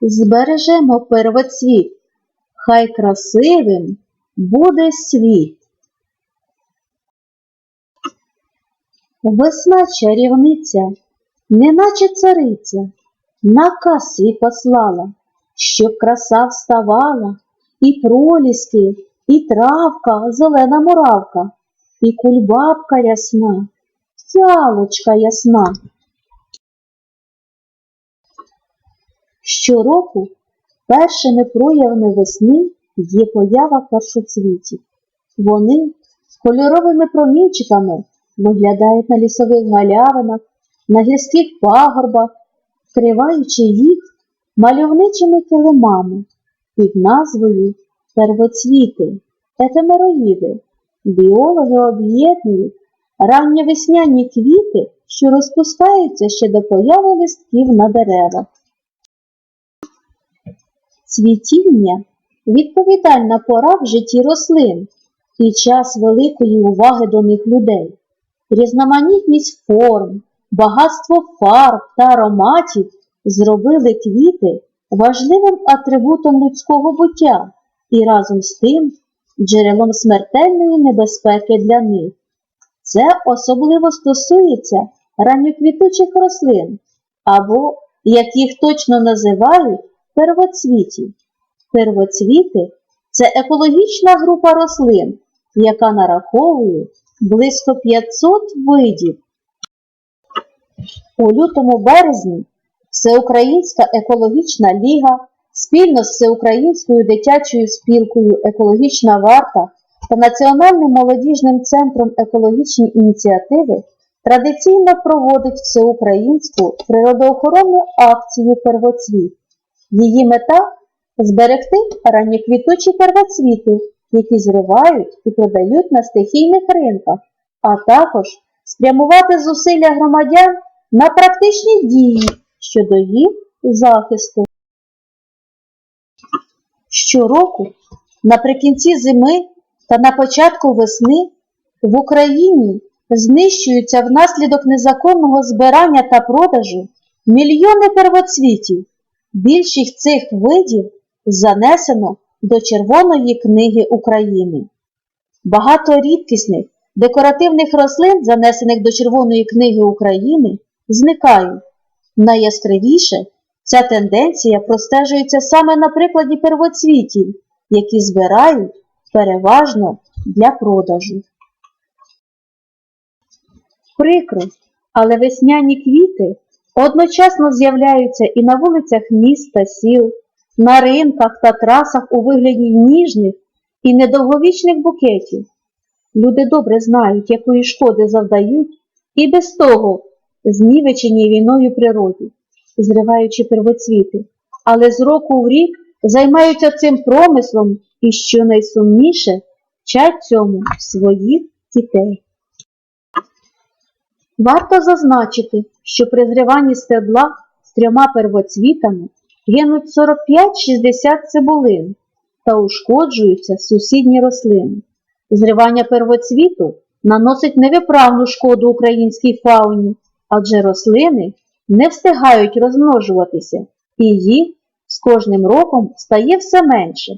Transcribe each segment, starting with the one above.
збережемо первоцвіт, хай красивим буде світ. Весна чарівниця, неначе цариця, наказ свій послала, щоб краса вставала, і проліски, і травка, зелена муравка, і кульбабка ясна, фіалочка ясна. Щороку першими проявами весни є поява першоцвітів. Вони кольоровими промінчиками виглядають на лісових галявинах, на гірських пагорбах, вкриваючи їх мальовничими килимами під назвою первоцвіти, ефемероїди. Біологи об'єднують ранньовесняні квіти, що розпускаються ще до появи листків на деревах. Цвітіння відповідальна пора в житті рослин і час великої уваги до них людей. Різноманітність форм, багатство фарб та ароматів зробили квіти важливим атрибутом людського буття і разом з тим джерелом смертельної небезпеки для них. Це особливо стосується ранньоквітучих рослин або, як їх точно називають, первоцвітів. Первоцвіти це екологічна група рослин, яка нараховує близько 500 видів. У лютому березні Всеукраїнська екологічна ліга спільно з Всеукраїнською дитячою спілкою Екологічна варта та Національним молодіжним центром екологічні ініціативи традиційно проводить всеукраїнську природоохоронну акцію Первоцвіт. Її мета зберегти ранньоквітучі первоцвіти, які зривають і продають на стихійних ринках, а також спрямувати зусилля громадян на практичні дії щодо їх захисту. Щороку, наприкінці зими та на початку весни в Україні знищуються внаслідок незаконного збирання та продажу мільйони первоцвітів. Більшість цих видів занесено до Червоної книги України. Багато рідкісних декоративних рослин, занесених до Червоної книги України, зникають. Найяскравіше ця тенденція простежується саме на прикладі первоцвітів, які збирають переважно для продажу. Прикро, але весняні квіти одночасно з'являються і на вулицях міст та сіл, на ринках та трасах у вигляді ніжних і недовговічних букетів. Люди добре знають, якої шкоди завдають, і без того знівечені війною природі, зриваючи первоцвіти, але з року в рік займаються цим промислом і, що найсумніше, вчать цьому своїх дітей. Варто зазначити, що при зриванні стебла з трьома первоцвітами гинуть 45-60 цибулин та ушкоджуються сусідні рослини. Зривання первоцвіту наносить невиправну шкоду українській фауні, адже рослини не встигають розмножуватися, і їх з кожним роком стає все менше.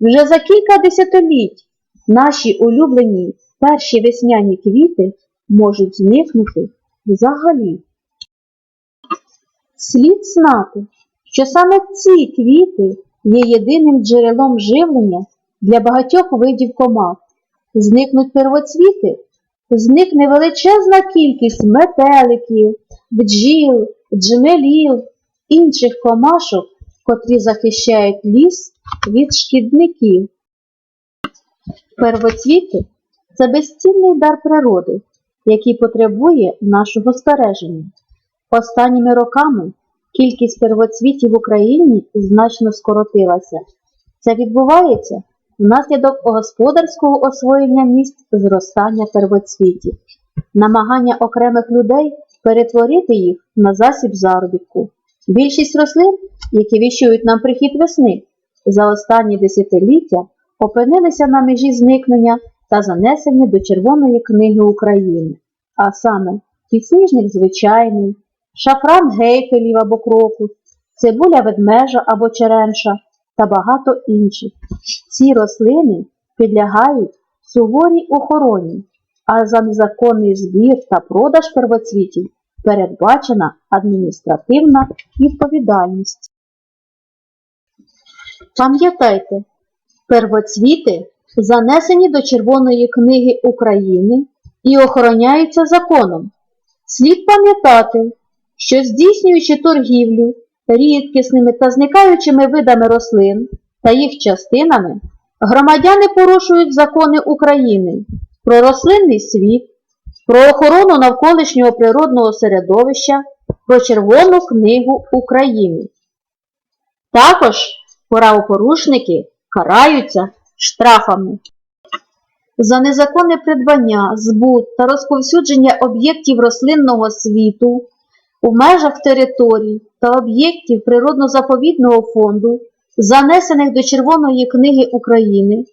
Вже за кілька десятиліть наші улюблені перші весняні квіти можуть зникнути взагалі. Слід знати, що саме ці квіти є єдиним джерелом живлення для багатьох видів комах. Зникнуть первоцвіти, зникне величезна кількість метеликів, бджіл, джмелів, інших комашок, котрі захищають ліс від шкідників. Первоцвіти це безцінний дар природи, який потребує нашого збереження. Останніми роками кількість первоцвітів в Україні значно скоротилася. Це відбувається внаслідок господарського освоєння місць зростання первоцвітів, намагання окремих людей перетворити їх на засіб заробітку. Більшість рослин, які віщують нам прихід весни, за останні десятиліття опинилися на межі зникнення та занесені до Червоної книги України, а саме підсніжник звичайний, шафран гейфелів або крокус, цибуля ведмежа або черемша та багато інших. Ці рослини підлягають суворій охороні, а за незаконний збір та продаж первоцвітів передбачена адміністративна відповідальність. Пам'ятайте, первоцвіти занесені до Червоної книги України і охороняються законом. Слід пам'ятати, що здійснюючи торгівлю рідкісними та зникаючими видами рослин та їх частинами, громадяни порушують закони України про рослинний світ, про охорону навколишнього природного середовища, про Червону книгу України. Також правопорушники караються штрафами. За незаконне придбання, збут та розповсюдження об'єктів рослинного світу у межах територій та об'єктів природно-заповідного фонду, занесених до Червоної книги України,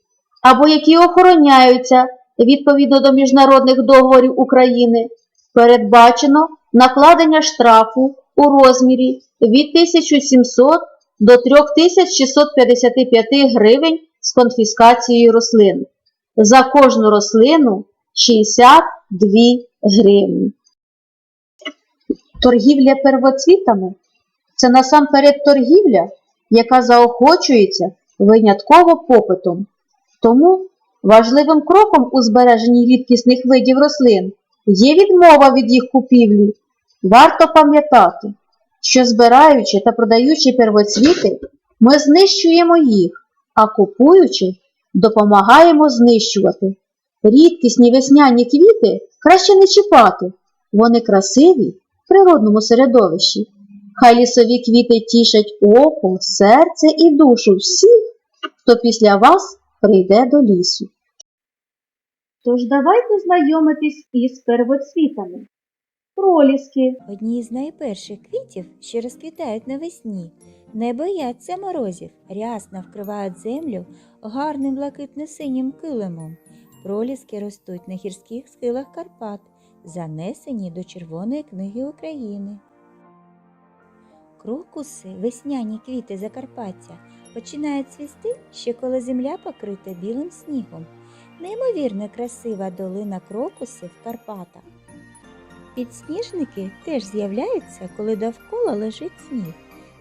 або які охороняються відповідно до міжнародних договорів України, передбачено накладення штрафу у розмірі від 1700 до 3655 гривень з конфіскацією рослин. За кожну рослину 62 гривні. Торгівля первоцвітами це насамперед торгівля, яка заохочується винятково попитом. Тому важливим кроком у збереженні рідкісних видів рослин є відмова від їх купівлі. Варто пам'ятати, що збираючи та продаючи первоцвіти, ми знищуємо їх, а купуючи, допомагаємо знищувати. Рідкісні весняні квіти краще не чіпати, вони красиві в природному середовищі. Хай лісові квіти тішать око, серце і душу всіх, хто після вас прийде до лісу. Тож давайте знайомитись із первоцвітами. Проліски, Одні з найперших квітів, що розквітають навесні, не бояться морозів, рясно вкривають землю гарним блакитно-синім килимом. Проліски ростуть на гірських схилах Карпат, занесені до Червоної книги України. Крокуси, весняні квіти Закарпаття, починають цвісти ще коли земля покрита білим снігом. Неймовірно красива долина крокусів в Карпатах. Підсніжники теж з'являються, коли довкола лежить сніг.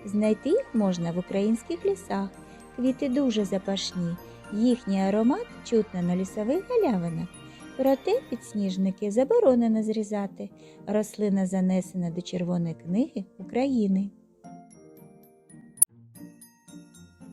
Знайти їх можна в українських лісах. Квіти дуже запашні, їхній аромат чутно на лісових галявинах. Проте підсніжники заборонено зрізати. Рослина занесена до Червоної книги України.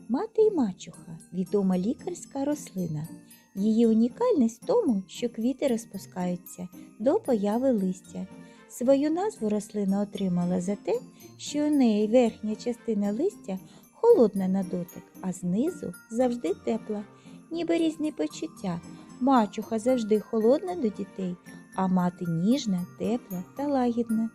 Мати і мачуха відома лікарська рослина. Її унікальність в тому, що квіти розпускаються до появи листя. Свою назву рослина отримала за те, що у неї верхня частина листя холодна на дотик, а знизу завжди тепла, ніби різні почуття. Мачуха завжди холодна до дітей, а мати ніжна, тепла та лагідна.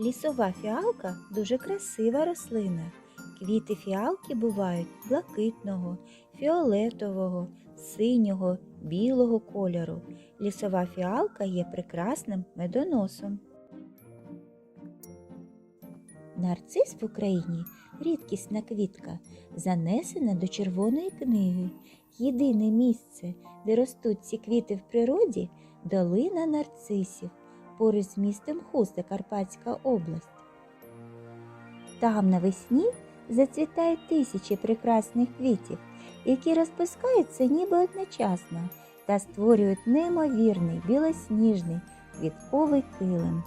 Лісова фіалка дуже красива рослина. Квіти фіалки бувають блакитного, фіолетового, синього, білого кольору. Лісова фіалка є прекрасним медоносом. Нарцис в Україні рідкісна квітка, занесена до Червоної книги. Єдине місце, де ростуть ці квіти в природі долина нарцисів, поруч з містом Хуста, Карпатська область. Там навесні зацвітають тисячі прекрасних квітів, які розпускаються ніби одночасно та створюють неймовірний білосніжний квітковий килим.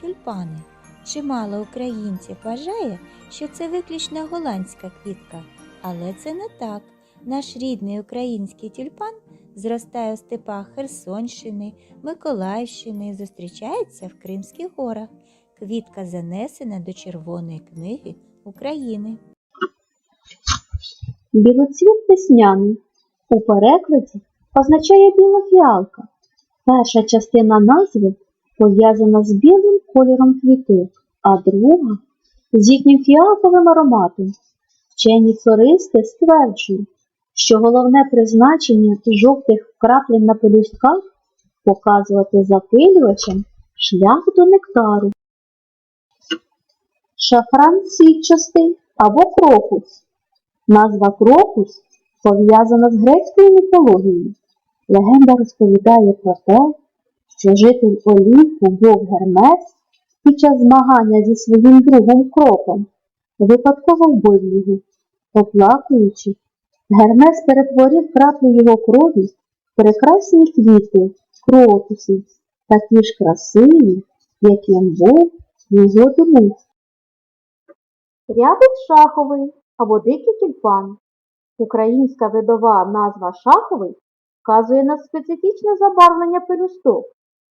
Тюльпани. Чимало українців вважає, що це виключно голландська квітка, але це не так. Наш рідний український тюльпан зростає у степах Херсонщини, Миколаївщини і зустрічається в Кримських горах. Квітка занесена до Червоної книги України. Білоцвіт весняний. У перекладі означає біла фіалка. Перша частина назви пов'язана з білим кольором квіток, а друга з їхнім фіалковим ароматом. Вчені флористи стверджують, що головне призначення жовтих краплень на пелюстках показувати запилювачем шлях до нектару. Шафран сітчастий або крокус. Назва крокус пов'язана з грецькою міфологією. Легенда розповідає про те, що житель Олімпу бог Гермес під час змагання зі своїм другом кроком випадково вбив його. Оплакуючи, Гермес перетворив краплі його крові в прекрасні квіти, крокуси, такі ж красиві, яким був його друг. Рябик шаховий або дикий тюльпан. Українська видова назва шаховий вказує на специфічне забарвлення пелюсток,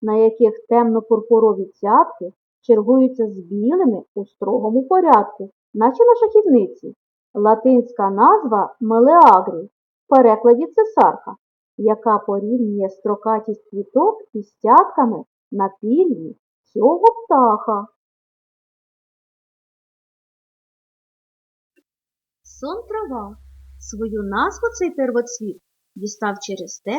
на яких темно-пурпурові цятки чергуються з білими у строгому порядку, наче на шахівниці. Латинська назва мелеагрі, в перекладі цесарка, яка порівнює строкатість квіток із цятками на пір'ї цього птаха. Сон трава. Свою назву цей первоцвіт дістав через те,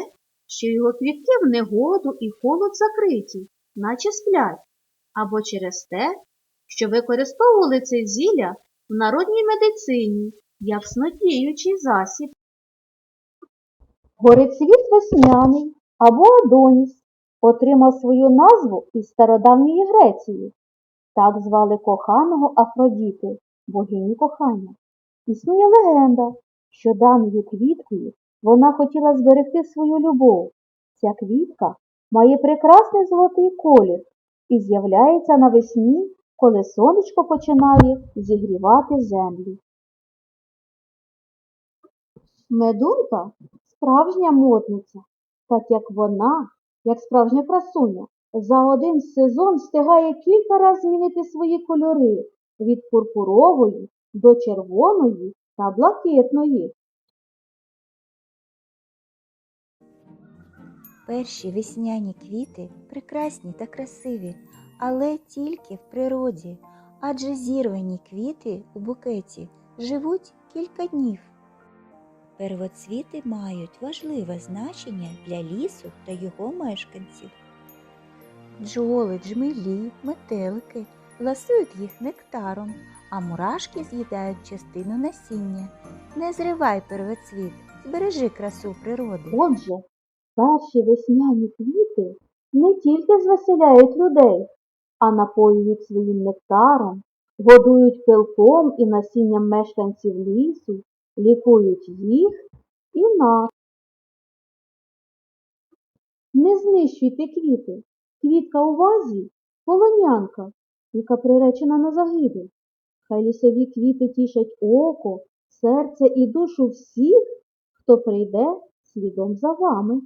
що його квітки в негоду і холод закриті, наче сплять, або через те, що використовували це зілля в народній медицині як снодіючий засіб. Горецвіт весняний або Адоніс отримав свою назву із стародавньої Греції. Так звали коханого Афродіти, богині кохання. Існує легенда, що даною квіткою вона хотіла зберегти свою любов. Ця квітка має прекрасний золотий колір і з'являється навесні, коли сонечко починає зігрівати землю. Медунка справжня модниця, так як вона, як справжня красуня, за один сезон встигає кілька разів змінити свої кольори від пурпурової до червоної та блакитної. Перші весняні квіти прекрасні та красиві, але тільки в природі, адже зірвані квіти у букеті живуть кілька днів. Первоцвіти мають важливе значення для лісу та його мешканців. Бджоли, джмелі, метелики ласують їх нектаром, а мурашки з'їдають частину насіння. Не зривай первоцвіт, збережи красу природи. Отже, перші весняні квіти не тільки звеселяють людей, а напоюють своїм нектаром, годують пилком і насінням мешканців лісу, лікують їх і нас. Не знищуйте квіти. Квітка у вазі – полонянка, яка приречена на загибель. Хай лісові квіти тішать око, серце і душу всіх, хто прийде слідом за вами.